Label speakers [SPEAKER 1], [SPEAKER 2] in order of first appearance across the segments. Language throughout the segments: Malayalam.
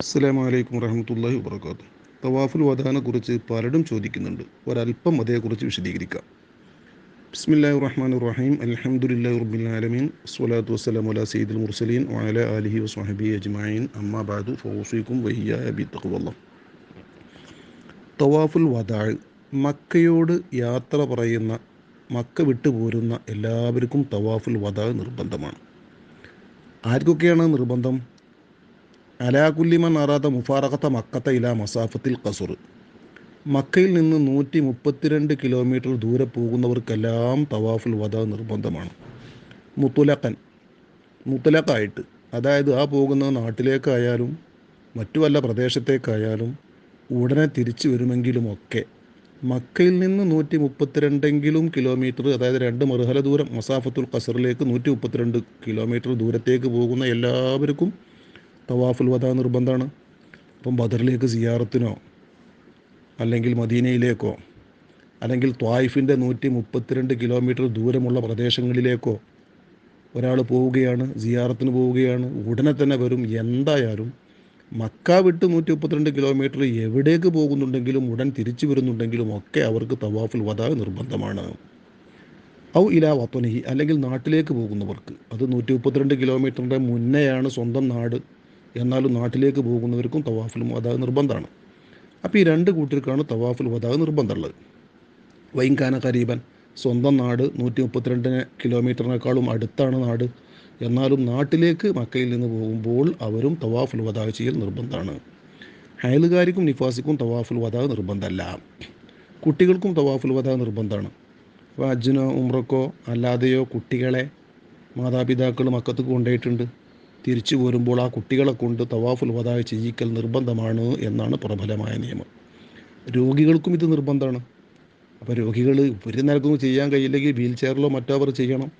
[SPEAKER 1] അസ്സലാമു അലൈക്കും വറഹമത്തല്ലാഹി വബർക്കാത്തു തവാഫുൽ വധാനെ കുറിച്ച് പലരും ചോദിക്കുന്നുണ്ട്. ഒരല്പം അതേക്കുറിച്ച് വിശദീകരിക്കാം. ബിസ്മില്ലാഹി റഹ്മാൻ റഹീം. അലഹമുല്ലാ ആലമീൻ. സ്വലാത്തു വസ്സലാം അല സയ്യിദുൽ മുർസലീൻ വഅല ആലിഹി വസ്ഹബി അജ്മഈൻ. അമ്മാ ബാദു ഫൗസിക്കും വഹിയ അബി തഖ്വല്ലാഹ്. തവാഫുൽ വദാ മക്കയോട് യാത്ര പറയുന്ന മക്ക വിട്ടു പോരുന്ന എല്ലാവർക്കും തവാഫുൽ വദാ നിർബന്ധമാണ്. ആർക്കൊക്കെയാണ് നിർബന്ധം? അലാകുല്ലിമൻ അറാത്ത മുഫാറഖത്ത മക്കത്ത ഇല മസാഫത്തിൽ കസുർ മക്കയിൽ നിന്ന് നൂറ്റി മുപ്പത്തിരണ്ട് കിലോമീറ്റർ ദൂരെ പോകുന്നവർക്കെല്ലാം തവാഫുൽ വദ നിർബന്ധമാണ്. മുത്തുലക്കൻ മുത്തലക്കായിട്ട് അതായത് ആ പോകുന്ന നാട്ടിലേക്കായാലും മറ്റു വല്ല പ്രദേശത്തേക്കായാലും ഉടനെ തിരിച്ചു വരുമെങ്കിലുമൊക്കെ മക്കയിൽ നിന്ന് നൂറ്റി മുപ്പത്തിരണ്ടെങ്കിലും കിലോമീറ്റർ അതായത് രണ്ട് മറുഹല ദൂരം മസാഫത്തുൽ ഖസറിലേക്ക് നൂറ്റി മുപ്പത്തിരണ്ട് കിലോമീറ്റർ ദൂരത്തേക്ക് പോകുന്ന എല്ലാവർക്കും തവാഫുൽ വദ നിർബന്ധമാണ്. അപ്പം ബദറിലേക്ക് സിയാറത്തിനോ അല്ലെങ്കിൽ മദീനയിലേക്കോ അല്ലെങ്കിൽ ത്വായിഫിന്റെ നൂറ്റി മുപ്പത്തിരണ്ട് കിലോമീറ്റർ ദൂരമുള്ള പ്രദേശങ്ങളിലേക്കോ ഒരാൾ പോവുകയാണ് സിയാറത്തിന് പോവുകയാണ്. ഉടനെ തന്നെ വരും. എന്തായാലും മക്ക വിട്ട് നൂറ്റി മുപ്പത്തിരണ്ട് കിലോമീറ്റർ എവിടേക്ക് പോകുന്നുണ്ടെങ്കിലും ഉടൻ തിരിച്ചു വരുന്നുണ്ടെങ്കിലും ഒക്കെ അവർക്ക് തവാഫുൽ വധ നിർബന്ധമാണ്. ഔ ഇല വത്തനഹി അല്ലെങ്കിൽ നാട്ടിലേക്ക് പോകുന്നവർക്ക്. അത് നൂറ്റി മുപ്പത്തിരണ്ട് കിലോമീറ്ററിന്റെ മുന്നെയാണ് സ്വന്തം നാട്. എന്നാലും നാട്ടിലേക്ക് പോകുന്നവർക്കും തവാഫിൽ വദാ നിർബന്ധമാണ്. അപ്പോൾ ഈ രണ്ട് കൂട്ടർക്കാണ് തവാഫിൽ വദാ നിർബന്ധമുള്ളത്. വൈങ്കാന കരീബൻ സ്വന്തം നാട് നൂറ്റി മുപ്പത്തിരണ്ടിന് കിലോമീറ്ററിനേക്കാളും അടുത്താണ് നാട്. എന്നാലും നാട്ടിലേക്ക് മക്കയിൽ നിന്ന് പോകുമ്പോൾ അവരും തവാഫുൽ വദാ ചെയ്യൽ നിർബന്ധമാണ്. ഹയലുകാരിക്കും നിഫാസിക്കും തവാഫുൽ വദാ നിർബന്ധമല്ല. കുട്ടികൾക്കും തവാഫുൽ വദാ നിർബന്ധമാണ്. അപ്പോൾ അജ്ജിനോ ഉമ്രക്കോ അല്ലാതെയോ കുട്ടികളെ മാതാപിതാക്കൾ മക്കത്ത് കൊണ്ടുപോയിട്ടുണ്ട്. തിരിച്ചു പോരുമ്പോൾ ആ കുട്ടികളെ കൊണ്ട് തവാഫുൽ വതായ ചെയ്യിക്കൽ നിർബന്ധമാണ് എന്നാണ് പ്രബലമായ നിയമം. രോഗികൾക്കും ഇത് നിർബന്ധമാണ്. അപ്പോൾ രോഗികൾ ഒരു നിലക്കൊന്നും ചെയ്യാൻ കഴിയില്ലെങ്കിൽ വീൽ ചെയറിലോ മറ്റോ അവർ ചെയ്യണം.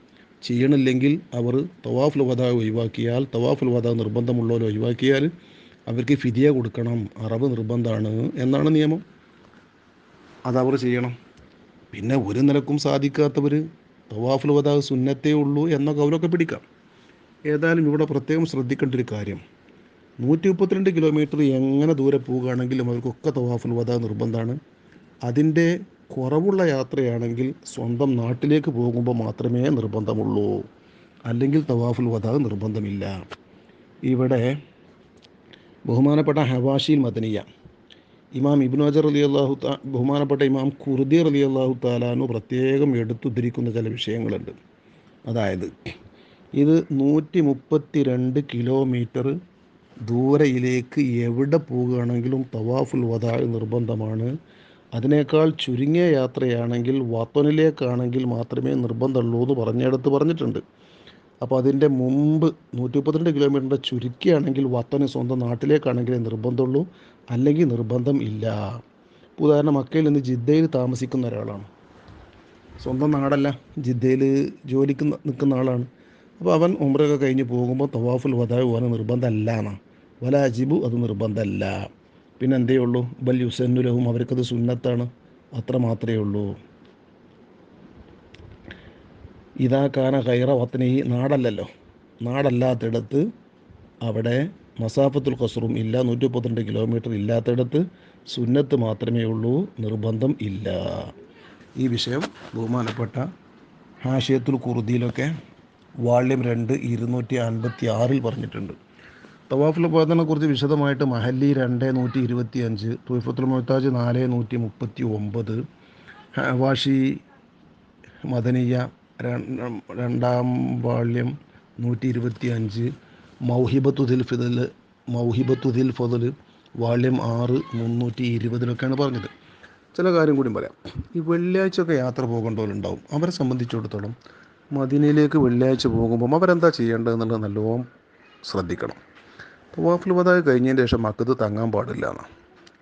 [SPEAKER 1] ചെയ്യണില്ലെങ്കിൽ അവർ തവാഫുൽ വധ ഒഴിവാക്കിയാൽ തവാഫുൽ വധ നിർബന്ധമുള്ളവർ ഒഴിവാക്കിയാൽ അവർക്ക് ഫിദിയ കൊടുക്കണം അറബ് നിർബന്ധമാണ് എന്നാണ് നിയമം. അതവർ ചെയ്യണം. പിന്നെ ഒരു നിലക്കും സാധിക്കാത്തവർ തവാഫുൽ വധ സുന്നത്തേ ഉള്ളൂ എന്നൊക്കെ അവരൊക്കെ പിടിക്കാം. ഏതായാലും ഇവിടെ പ്രത്യേകം ശ്രദ്ധിക്കേണ്ട ഒരു കാര്യം. നൂറ്റി മുപ്പത്തിരണ്ട് കിലോമീറ്റർ എങ്ങനെ ദൂരെ പോവുകയാണെങ്കിലും അവർക്കൊക്കെ തവാഫുൽ വദ നിർബന്ധമാണ്. അതിന്റെ കുറവുള്ള യാത്രയാണെങ്കിൽ സ്വന്തം നാട്ടിലേക്ക് പോകുമ്പോൾ മാത്രമേ നിർബന്ധമുള്ളൂ. അല്ലെങ്കിൽ തവാഫുൽ വദ നിർബന്ധമില്ല. ഇവിടെ ബഹുമാനപ്പെട്ട ഹവാഷിൽ മദനിയ ഇമാം ഇബ്നു അജർ അലി അള്ളാഹു ബഹുമാനപ്പെട്ട ഇമാം കുർദി അലി അള്ളാഹു താലാനു പ്രത്യേകം എടുത്തുദ്ധരിക്കുന്ന ചില വിഷയങ്ങളുണ്ട്. അതായത് ഇത് നൂറ്റി മുപ്പത്തി രണ്ട് കിലോമീറ്റർ ദൂരയിലേക്ക് എവിടെ പോകുകയാണെങ്കിലും തവാഫുൽ വദാ നിർബന്ധമാണ്. അതിനേക്കാൾ ചുരുങ്ങിയ യാത്രയാണെങ്കിൽ വത്തനിലേക്കാണെങ്കിൽ മാത്രമേ നിർബന്ധമുള്ളൂ എന്ന് പറഞ്ഞെടുത്ത് പറഞ്ഞിട്ടുണ്ട്. അപ്പോൾ അതിന്റെ മുമ്പ് നൂറ്റി മുപ്പത്തിരണ്ട് കിലോമീറ്ററിന്റെ ചുരുക്കിയാണെങ്കിൽ വത്തന് സ്വന്തം നാട്ടിലേക്കാണെങ്കിലേ നിർബന്ധമുള്ളൂ അല്ലെങ്കിൽ നിർബന്ധം ഇല്ല. ഉദാഹരണം മക്കയിൽ നിന്ന് ജിദ്ദയിൽ താമസിക്കുന്ന ഒരാളാണ്. സ്വന്തം നാടല്ല ജിദ്ദയിൽ ജോലിക്ക് നിൽക്കുന്ന ആളാണ്. അപ്പോൾ അവൻ ഉമ്രയൊക്കെ കഴിഞ്ഞ് പോകുമ്പോൾ തവാഫുൽ വദാവ് പോകാൻ നിർബന്ധമല്ല എന്നാണ് വല അജിബു അത് നിർബന്ധമല്ല. പിന്നെ എന്തേ ഉള്ളൂ? ബൽ യുസന്നുലഹും അവർക്കത് സുന്നത്താണ്. അത്ര മാത്രമേ ഉള്ളൂ. ഇതാ കാന ഹൈറ വത്തനി നാടല്ലല്ലോ. നാടല്ലാത്തിടത്ത് അവിടെ മസാഫത്തുൽ ഖസറും ഇല്ല നൂറ്റി മുപ്പത്തിരണ്ട് കിലോമീറ്റർ ഇല്ലാത്തിടത്ത് സുന്നത്ത് മാത്രമേ ഉള്ളൂ നിർബന്ധം ഇല്ല. ഈ വിഷയം ബഹുമാനപ്പെട്ട ഹാഷിയത്തുൽ കുറുദിയിലൊക്കെ വാള്യം രണ്ട് ഇരുന്നൂറ്റി അൻപത്തി ആറിൽ പറഞ്ഞിട്ടുണ്ട്. തവാഫുൽ ഉപാദനെ കുറിച്ച് വിശദമായിട്ട് മഹല്ലി രണ്ട് നൂറ്റി ഇരുപത്തി അഞ്ച് തുഫത്തുൽ മൊഹത്താജ് നാല് നൂറ്റി മുപ്പത്തി ഒമ്പത് വാഷി മദനിയ രണ്ടാം വാള്യം നൂറ്റി ഇരുപത്തി അഞ്ച് മൗഹിബത്തുദിൽ ഫിദൽ മൗഹിബത്തുദിൽ ഫതൽ വാള്യം ആറ് മുന്നൂറ്റി ഇരുപതിലൊക്കെയാണ് പറഞ്ഞത്. ചില കാര്യം കൂടി പറയാം. ഈ വെള്ളിയാഴ്ചയൊക്കെ യാത്ര പോകേണ്ടവരുണ്ടാവും അവരെ സംബന്ധിച്ചിടത്തോളം മദീനയിലേക്ക് വെള്ളിയാഴ്ച പോകുമ്പം അവരെന്താ ചെയ്യേണ്ടതെന്നുള്ളത് നല്ലോണം ശ്രദ്ധിക്കണം. തവാഫുൽ വതായി കഴിഞ്ഞതിന് ശേഷം മക്കത്ത് തങ്ങാൻ പാടില്ല എന്നാണ്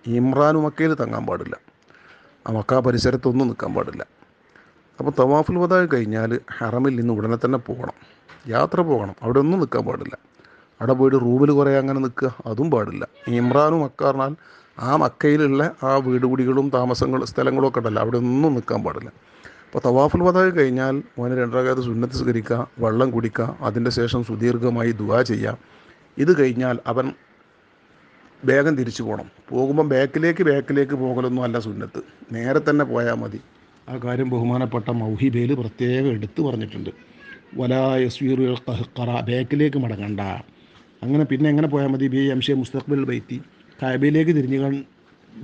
[SPEAKER 1] ഇമ്രാനും മക്കയിൽ തങ്ങാൻ പാടില്ല. ആ മക്ക പരിസരത്തൊന്നും നിൽക്കാൻ പാടില്ല. അപ്പോൾ തവാഫുൽ വതായി കഴിഞ്ഞാൽ ഹറമിൽ നിന്ന് ഉടനെ തന്നെ പോകണം. യാത്ര പോകണം. അവിടെ ഒന്നും നിൽക്കാൻ പാടില്ല. അവിടെ പോയിട്ട് റൂമിൽ കുറേ അങ്ങനെ നിൽക്കുക അതും പാടില്ല. ഇമ്രാനും മക്ക പറഞ്ഞാൽ ആ മക്കയിലുള്ള ആ വീടുകൂടികളും താമസങ്ങൾ സ്ഥലങ്ങളും ഒക്കെ ഉണ്ടല്ലോ അവിടെ ഒന്നും നിൽക്കാൻ പാടില്ല. അപ്പോൾ തവാഫുൽ വദായി കഴിഞ്ഞാൽ മോനെ രണ്ടരകാലത്ത് സുന്നത്ത് സ്വീകരിക്കുക വെള്ളം കുടിക്കുക അതിന്റെ ശേഷം സുദീർഘമായി ദുആ ചെയ്യുക. ഇത് കഴിഞ്ഞാൽ അവൻ വേഗം തിരിച്ചു പോകണം പോകുമ്പം ബാക്കിലേക്ക് ബാക്കിലേക്ക് പോകലൊന്നും അല്ല സുന്നത്ത്. നേരെ തന്നെ പോയാൽ മതി. ആ കാര്യം ബഹുമാനപ്പെട്ട മൗഹിബേൽ പ്രത്യേകം എടുത്തു പറഞ്ഞിട്ടുണ്ട്. വലാ യസ്വീർ ഖറ ബാക്കിലേക്ക് മടങ്ങണ്ട. അങ്ങനെ പിന്നെ എങ്ങനെ പോയാൽ മതി? ബി എം ഷെ മുസ്തഖ്ബിൽ ബൈത്തി. കായബയിലേക്ക് തിരിഞ്ഞു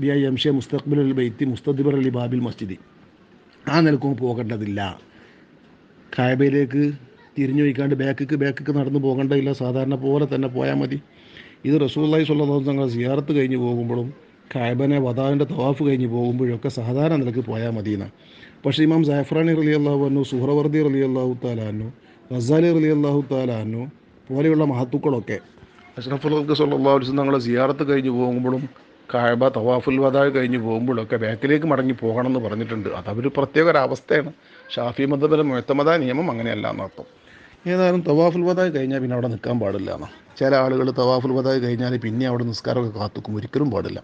[SPEAKER 1] ബി ഐ എം ഷെ മുസ്തഖ്ബിൽ ബൈത്തി മുസ്തദിബർ അലി ബാബിൽ മസ്ജിദി. ആ നിലക്കും പോകേണ്ടതില്ല. കായബയിലേക്ക് തിരിഞ്ഞു വയ്ക്കാണ്ട് ബാക്കിക്ക് ബാക്കിക്ക് നടന്നു പോകേണ്ടതില്ല. സാധാരണ പോലെ തന്നെ പോയാൽ മതി. ഇത് റസൂല്ലായി സ്വല്ലാ തങ്ങൾ സിയാറത്ത് കഴിഞ്ഞ് പോകുമ്പോഴും കായബനെ വധാവിന്റെ തവാഫ് കഴിഞ്ഞ് പോകുമ്പോഴൊക്കെ സാധാരണ നിലയ്ക്ക് പോയാൽ മതി എന്നാണ് പക്ഷേ ഇമാം സൈഫ്രാനി റലി അള്ളാഹു അന്നു സുഹറവർദി റലി അള്ളാഹു താലാനു റസാലി റലി അള്ളാഹു താലാനു പോലെയുള്ള മഹത്തുക്കളൊക്കെ അഷ്റഫുൽ സല്ലാ വസ്ലം തങ്ങളെ സിയാറത്ത് കഴിഞ്ഞ് പോകുമ്പോഴും കായബ തവാഫുൽ വദാവ് കഴിഞ്ഞ് പോകുമ്പോഴൊക്കെ ബാക്കിലേക്ക് മടങ്ങി പോകണം എന്ന് പറഞ്ഞിട്ടുണ്ട് അതവര് പ്രത്യേക ഒരു അവസ്ഥയാണ്. ഷാഫി മതപരം മുഴത്തമത നിയമം അങ്ങനെയല്ല എന്നർത്ഥം ഏതായാലും തവാഫുൽ വദായി കഴിഞ്ഞാൽ പിന്നെ അവിടെ നിൽക്കാൻ പാടില്ല എന്നാണ് ചില ആളുകൾ തവാഫുൽ വദായി കഴിഞ്ഞാൽ പിന്നെ അവിടെ നിസ്കാരമൊക്കെ കാത്തുക്കും. ഒരിക്കലും പാടില്ല.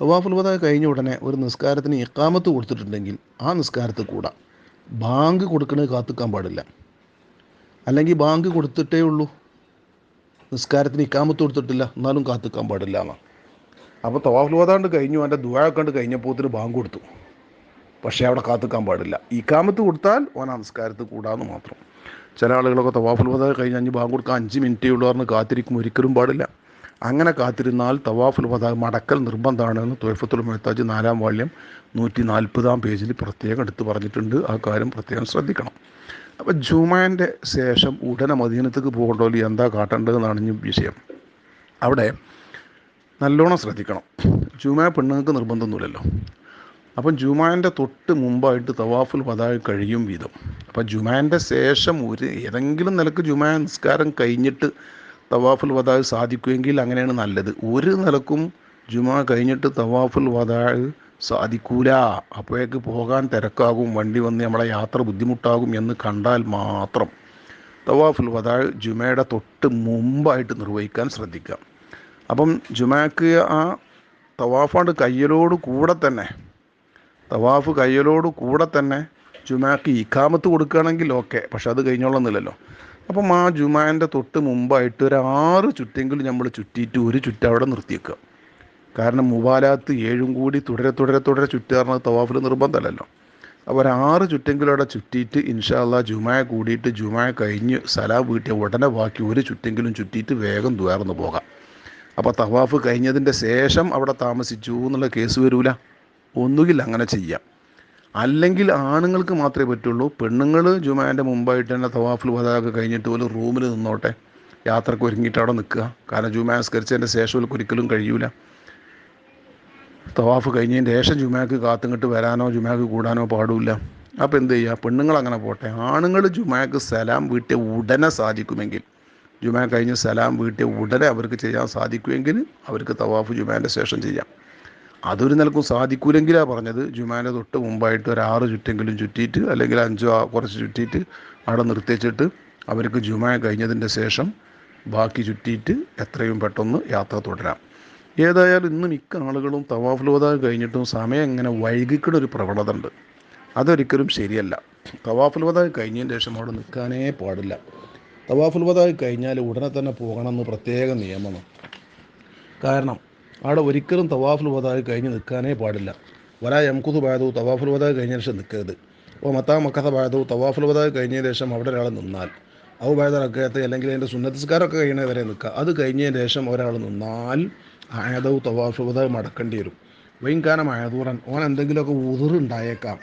[SPEAKER 1] തവാഫുൽ വദായി കഴിഞ്ഞ ഉടനെ ഒരു നിസ്കാരത്തിന് ഇക്കാമത്ത് കൊടുത്തിട്ടുണ്ടെങ്കിൽ ആ നിസ്കാരത്തിൽ കൂടാ. ബാങ്ക് കൊടുക്കണത് കാത്തുക്കാൻ പാടില്ല. അല്ലെങ്കിൽ ബാങ്ക് കൊടുത്തിട്ടേ ഉള്ളൂ. നിസ്കാരത്തിന് ഇക്കാമത്ത് കൊടുത്തിട്ടില്ല. എന്നാലും കാത്തുക്കാൻ പാടില്ല എന്നാണ് അപ്പോൾ തവാഫുൽ വദാണ്ട് കഴിഞ്ഞു അവന്റെ ദുവാക്കണ്ട് കഴിഞ്ഞപ്പോത്തിന് ബാങ്ക് കൊടുത്തു. പക്ഷേ അവിടെ കാത്തുക്കാൻ പാടില്ല. ഈ കാമത്ത് കൊടുത്താൽ ഓൻ നമസ്കാരത്ത് കൂടാമെന്ന് മാത്രം. ചില ആളുകളൊക്കെ തവാഫുൽ വദാ കഴിഞ്ഞ് അഞ്ച് ബാങ്ക് കൊടുക്കാൻ അഞ്ച് മിനിറ്റേ ഉള്ളൂ പറഞ്ഞ് കാത്തിരിക്കും ഒരിക്കലും പാടില്ല. അങ്ങനെ കാത്തിരുന്നാൽ തവാഫുൽ വദാ മടക്കൽ നിർബന്ധമാണ് എന്ന് തൊയ്ഫത്തുൽ മെഹത്താജ് നാലാം വാല്യം നൂറ്റി നാൽപ്പതാം പേജിൽ പ്രത്യേകം എടുത്ത് പറഞ്ഞിട്ടുണ്ട്. ആ കാര്യം പ്രത്യേകം ശ്രദ്ധിക്കണം. അപ്പോൾ ജുമാന്റെ ശേഷം ഉടനെ മദീനത്തേക്ക് പോകേണ്ടോ എന്താ കാട്ടേണ്ടതെന്നാണ് ഇനി വിഷയം. അവിടെ നല്ലോണം ശ്രദ്ധിക്കണം. ജുമാ പെണ്ണുങ്ങൾക്ക് നിർബന്ധമൊന്നുമില്ലല്ലോ. അപ്പം ജുമാന്റെ തൊട്ട് മുമ്പായിട്ട് തവാഫുൽ വദായി കഴിയും വിധം. അപ്പം ജുമാന്റെ ശേഷം ഒരു ഏതെങ്കിലും നിലയ്ക്ക് ജുമാ നിസ്കാരം കഴിഞ്ഞിട്ട് തവാഫുൽ വദാവ് സാധിക്കുമെങ്കിൽ അങ്ങനെയാണ് നല്ലത്. ഒരു നിലക്കും ജുമാ കഴിഞ്ഞിട്ട് തവാഫുൽ വദാവ് സാധിക്കൂല. അപ്പോഴേക്ക് പോകാൻ തിരക്കാകും. വണ്ടി വന്ന് നമ്മളെ യാത്ര ബുദ്ധിമുട്ടാകും എന്ന് കണ്ടാൽ മാത്രം തവാഫുൽ വദാവ് ജുമയുടെ തൊട്ട് മുമ്പായിട്ട് നിർവഹിക്കാൻ ശ്രദ്ധിക്കാം. അപ്പം ജുമാക്ക് ആ തവാഫാണ്ട് കയ്യലോട് കൂടെ തന്നെ തവാഫ് കയ്യലോട് കൂടെ തന്നെ ജുമാക്ക് ഇക്കാമത്ത് കൊടുക്കുകയാണെങ്കിൽ ഓക്കെ പക്ഷെ അത് കഴിഞ്ഞോളന്നില്ലല്ലോ. അപ്പം ആ ജുമാന്റെ തൊട്ട് മുമ്പായിട്ട് ഒരു ആറ് ചുറ്റെങ്കിലും നമ്മൾ ചുറ്റിയിട്ട് ഒരു ചുറ്റ് അവിടെ നിർത്തിയേക്കുക കാരണം മുബാലാത്ത് ഏഴും കൂടി തുടരെ തുടരെ തുടരെ ചുറ്റാറുന്നത് തവാഫിൽ നിർബന്ധമല്ലല്ലോ. അപ്പോൾ ഒരു ആറ് ചുറ്റെങ്കിലും അവിടെ ചുറ്റിയിട്ട് ഇൻഷാല്ല ജുമായ കൂടിയിട്ട് ജുമായ കഴിഞ്ഞ് സലാം വീട്ടിയ ഉടനെ ബാക്കി ഒരു ചുറ്റെങ്കിലും ചുറ്റിയിട്ട് വേഗം ദുയർന്നു പോകാം. അപ്പോൾ തവാഫ് കഴിഞ്ഞതിന്റെ ശേഷം അവിടെ താമസിച്ചു എന്നുള്ള കേസ് വരൂല. ഒന്നുകിൽ അങ്ങനെ ചെയ്യാം. അല്ലെങ്കിൽ ആണുങ്ങൾക്ക് മാത്രമേ പറ്റുള്ളൂ. പെണ്ണുങ്ങൾ ജുമാന്റെ മുമ്പായിട്ട് തന്നെ തവാഫിൽ വതാക്കെ കഴിഞ്ഞിട്ട് പോലും റൂമിൽ നിന്നോട്ടെ. യാത്രയ്ക്ക് ഒരുങ്ങിയിട്ട് അവിടെ നിൽക്കുക. കാരണം ജുമാ സ്കരിച്ചതിന്റെ ശേഷം അവർക്ക് ഒരിക്കലും കഴിയൂല. തവാഫ് കഴിഞ്ഞതിന് ശേഷം ജുമാക്ക് കാത്തുങ്ങിട്ട് വരാനോ ജുമാക്ക് കൂടാനോ പാടില്ല. അപ്പോൾ എന്ത് ചെയ്യുക? പെണ്ണുങ്ങൾ അങ്ങനെ പോട്ടെ. ആണുങ്ങൾ ജുമാക്ക് സലാം വീട്ടിൽ ഉടനെ സാധിക്കുമെങ്കിൽ ജുമാ കഴിഞ്ഞ് സലാം വീട്ടിൽ ഉടനെ അവർക്ക് ചെയ്യാൻ സാധിക്കുമെങ്കിൽ അവർക്ക് തവാഫ് ജുമാന്റെ ശേഷം ചെയ്യാം. അതൊരു നിലക്കും സാധിക്കൂലെങ്കിലാണ് പറഞ്ഞത്. ജുമാന്റെ തൊട്ട് മുമ്പായിട്ട് ഒരു ആറ് ചുറ്റെങ്കിലും ചുറ്റിയിട്ട് അല്ലെങ്കിൽ അഞ്ചോ കുറച്ച് ചുറ്റിയിട്ട് അവിടെ നിർത്തിച്ചിട്ട് അവർക്ക് ജുമാ കഴിഞ്ഞതിന്റെ ശേഷം ബാക്കി ചുറ്റിയിട്ട് എത്രയും പെട്ടെന്ന് യാത്ര തുടരാം. ഏതായാലും ഇന്ന് മിക്ക ആളുകളും തവാഫുലോത കഴിഞ്ഞിട്ടും സമയം ഇങ്ങനെ വൈകിക്കുന്ന ഒരു പ്രവണത ഉണ്ട് അതൊരിക്കലും ശരിയല്ല. തവാഫുൽവദ കഴിഞ്ഞതിന് ശേഷം അവിടെ നിൽക്കാനേ പാടില്ല. തവാഫുൽവദ കഴിഞ്ഞാൽ ഉടനെ തന്നെ പോകണമെന്ന് പ്രത്യേക നിയമമാണ്. കാരണം അവിടെ ഒരിക്കലും തവാഫുൽ വദായി കഴിഞ്ഞ് നിൽക്കാനേ പാടില്ല. വല എംകുതു ബാധു തവാഫുൽ വദായി കഴിഞ്ഞ ശേഷം നിൽക്കരുത്. അപ്പോൾ മത്താ മക്കഥ ബാധു തവാഫുൽ വദായി കഴിഞ്ഞ ശേഷം അവിടെ ഒരാൾ നിന്നാൽ ഔ ബാധ റക്കയത്ത് അല്ലെങ്കിൽ അതിന്റെ സുന്നത്തിസ്കാരമൊക്കെ കഴിയണേ വരെ നിൽക്കുക. അത് കഴിഞ്ഞതിന് ശേഷം ഒരാൾ നിന്നാൽ ആയതവ് തവാഫുൽ വദായി മടക്കേണ്ടി വരും. വൈകാനം ആയതൂറൻ ഓൻ എന്തെങ്കിലുമൊക്കെ ഉതിറുണ്ടായേക്കാം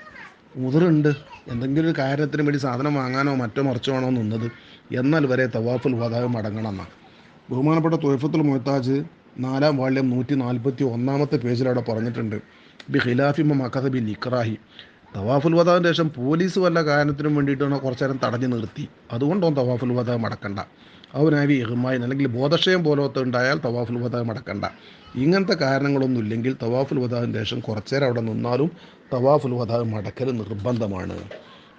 [SPEAKER 1] ഉതിറുണ്ട് എന്തെങ്കിലും ഒരു കാര്യത്തിന് വേണ്ടി സാധനം വാങ്ങാനോ മറ്റോ മറിച്ചോ ആണോ നിന്നത്. എന്നാൽ വരെ തവാഫുൽ വദാവ് മടങ്ങണം എന്നാണ് ബഹുമാനപ്പെട്ട തൊയ്ഫത്തുൽ മൊഹത്താജ് നാലാം വാള്യം നൂറ്റി നാൽപ്പത്തി ഒന്നാമത്തെ പേജിൽ അവിടെ പറഞ്ഞിട്ടുണ്ട്. B ഖിലാഫിമ മക്കഥ B നിക്രാഹി. തവാഫുൽ വദാവിന്റെ ശേഷം പോലീസ് വല്ല കാരണത്തിനും വേണ്ടിയിട്ടാണ് കുറച്ചു നേരം തടഞ്ഞു നിർത്തി. അതുകൊണ്ടോ തവാഫുൽ വദാവ് മടക്കണ്ട അവനാവി ഇഹ്മായിൻ അല്ലെങ്കിൽ ബോധക്ഷയം പോലത്തെ ഉണ്ടായാൽ തവാഫുൽ വദാവ് മടക്കണ്ട ഇങ്ങനത്തെ കാരണങ്ങളൊന്നും ഇല്ലെങ്കിൽ തവാഫുൽ വദാവിന്റെ ശേഷം കുറച്ചേരം അവിടെ നിന്നാലും തവാഫുൽ വദാവ് മടക്കൽ നിർബന്ധമാണ്.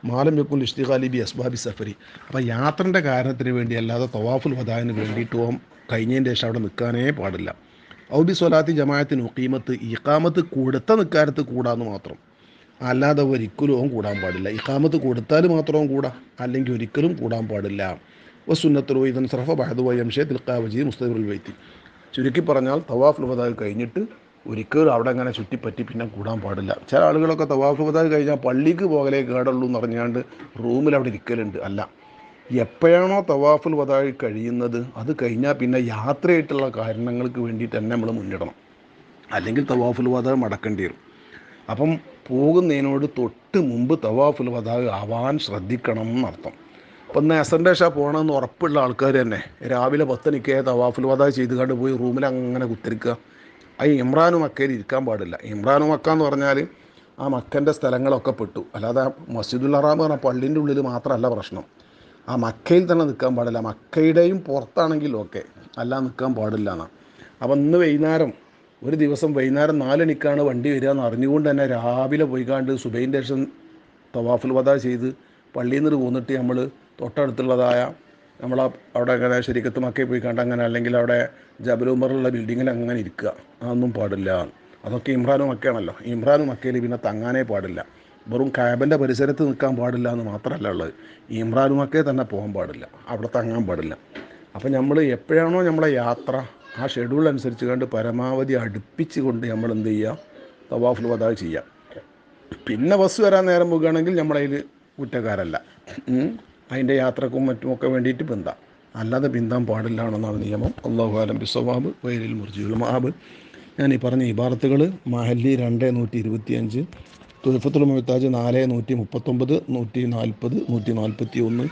[SPEAKER 1] മാലം യക്കുൽ ഇഷ്തിഖാലി ബി അസ്ബാബി സഫരി. അപ്പോൾ യാത്രന്റെ കാരണത്തിന് വേണ്ടി അല്ലാതെ തവാഫുൽ വദാവിന് വേണ്ടിയിട്ട് കഴിഞ്ഞതിന്റെ ശേഷം അവിടെ നിൽക്കാനേ പാടില്ല. ഔബി സ്വലാത്തി ജമായത്തിന് ഉക്കീമത്ത് ഇക്കാമത്ത് കൊടുത്ത നിൽക്കാരത്ത് കൂടാന്ന് മാത്രം. അല്ലാതെ ഒരിക്കലും ഓം കൂടാൻ പാടില്ല. ഇക്കാമത്ത് കൊടുത്താൽ മാത്രവും കൂടാ. അല്ലെങ്കിൽ ഒരിക്കലും കൂടാൻ പാടില്ല. വസുന്നത്തുറോ ഇതൻ സർഫ ബഹദു വയംഷേ തിൽക്കാവജി മുസ്തഫുൽ വൈത്തി ചുരുക്കി പറഞ്ഞാൽ തവാഫുൽ വദാഹ് കഴിഞ്ഞിട്ട് ഒരിക്കലും അവിടെ അങ്ങനെ ചുറ്റിപ്പറ്റി പിന്നെ കൂടാൻ പാടില്ല. ചില ആളുകളൊക്കെ വദാഹ് കഴിഞ്ഞാൽ പള്ളിക്ക് പോകലേ കേടുള്ളൂ എന്ന് പറഞ്ഞാണ്ട് റൂമിൽ അവിടെ ഇരിക്കലുണ്ട്. അല്ല എപ്പോഴാണോ തവാഫുൽ വതായി കഴിയുന്നത് അത് കഴിഞ്ഞാൽ പിന്നെ യാത്രയായിട്ടുള്ള കാരണങ്ങൾക്ക് വേണ്ടിയിട്ട് തന്നെ നമ്മൾ മുന്നിടണം. അല്ലെങ്കിൽ തവാഫുൽ വതാ മടക്കേണ്ടി വരും. അപ്പം പോകുന്നതിനോട് തൊട്ട് മുമ്പ് തവാഫുൽ വതാ ആവാൻ ശ്രദ്ധിക്കണം എന്നർത്ഥം ഇപ്പം ഇന്ന് എസന്റെ പോകണമെന്ന് ഉറപ്പുള്ള ആൾക്കാർ തന്നെ രാവിലെ പത്തണിക്ക് തവാഫുൽ വതാ ചെയ്ത് കണ്ട് പോയി റൂമിൽ അങ്ങനെ കുത്തിരിക്കുക. ആ ഇമ്രാനും മക്കയിൽ ഇരിക്കാൻ പാടില്ല. ഇമ്രാനും മക്ക എന്ന് പറഞ്ഞാൽ ആ മക്കന്റെ സ്ഥലങ്ങളൊക്കെ പെട്ടു. അല്ലാതെ മസ്ജിദുൽ ഹറാം പറഞ്ഞ പള്ളിന്റെ ഉള്ളിൽ മാത്രമല്ല പ്രശ്നം. ആ മക്കയിൽ തന്നെ നിൽക്കാൻ പാടില്ല. മക്കയുടെയും പുറത്താണെങ്കിലും ഓക്കെ അല്ല നിൽക്കാൻ പാടില്ല എന്നാണ് അപ്പം ഇന്ന് വൈകുന്നേരം ഒരു ദിവസം വൈകുന്നേരം നാലണിക്കാണ് വണ്ടി വരിക എന്ന് അറിഞ്ഞുകൊണ്ട് തന്നെ രാവിലെ പോയിക്കാണ്ട് സുബൈന്റെ ശേഷം തവാഫുൽ വധ ചെയ്ത് പള്ളിയിൽ നിന്ന് പോന്നിട്ട് നമ്മൾ തൊട്ടടുത്തുള്ളതായ നമ്മൾ അവിടെ അങ്ങനെ ശരിക്കത്ത് മക്കയിൽ പോയി കണ്ട് അങ്ങനെ അല്ലെങ്കിൽ അവിടെ ജബലുമറുള്ള ബിൽഡിങ്ങിൽ അങ്ങനെ ഇരിക്കുക. അതൊന്നും പാടില്ല. അതൊക്കെ ഇമ്രാനും മക്കയാണല്ലോ ഇമ്രാനും മക്കയിൽ പിന്നെ തങ്ങാനേ പാടില്ല. വെറും കാബിന്റെ പരിസരത്ത് നിൽക്കാൻ പാടില്ല എന്ന് മാത്രമല്ല ഉള്ളത്. ഇമ്രാനും മക്കയിൽ തന്നെ പോകാൻ പാടില്ല. അവിടെ തങ്ങാൻ പാടില്ല. അപ്പം നമ്മൾ എപ്പോഴാണോ നമ്മളെ യാത്ര ആ ഷെഡ്യൂൾ അനുസരിച്ച് കണ്ട് പരമാവധി അടുപ്പിച്ച് കൊണ്ട് നമ്മൾ എന്ത് ചെയ്യുക? തവാഫുൽ വദാ ചെയ്യാം പിന്നെ ബസ് വരാൻ നേരം പോകുകയാണെങ്കിൽ നമ്മളതിൽ കുറ്റക്കാരല്ല. അതിന്റെ യാത്രക്കും മറ്റുമൊക്കെ വേണ്ടിയിട്ട് പിന്താം അല്ലാതെ പിന്താൻ പാടില്ല എന്നാണ് നിയമം. അള്ളാഹു ആലം ബിസ്വബാബ് വയലിൽ മുർജിഉൽ മഹാബ് ഞാൻ ഈ പറഞ്ഞ ഇബാറത്തുകൾ മഹല്ലി രണ്ട് നൂറ്റി ഇരുപത്തിയഞ്ച് തുൽഫത്തുൽ മുഹത്താജ് നാല് നൂറ്റി മുപ്പത്തൊമ്പത് നൂറ്റി നാൽപ്പത് നൂറ്റി നാൽപ്പത്തി ഒന്ന്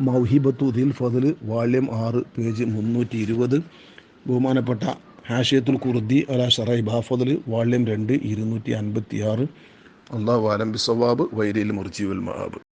[SPEAKER 1] മൗഹിബത്തു ദിൽ ഫതിൽ വാള്യം ആറ് പേജ് മുന്നൂറ്റി ഇരുപത് ബഹുമാനപ്പെട്ട ഹാഷിയത്തുൽ കുർദി അല ഷറൈ ബാഫതിൽ വാള്യം രണ്ട് ഇരുന്നൂറ്റി അൻപത്തി ആറ് അള്ളാഹു ആലം ബിസ്വബാബ് വൈരിൽ മുർജിഉൽ മഹാബ്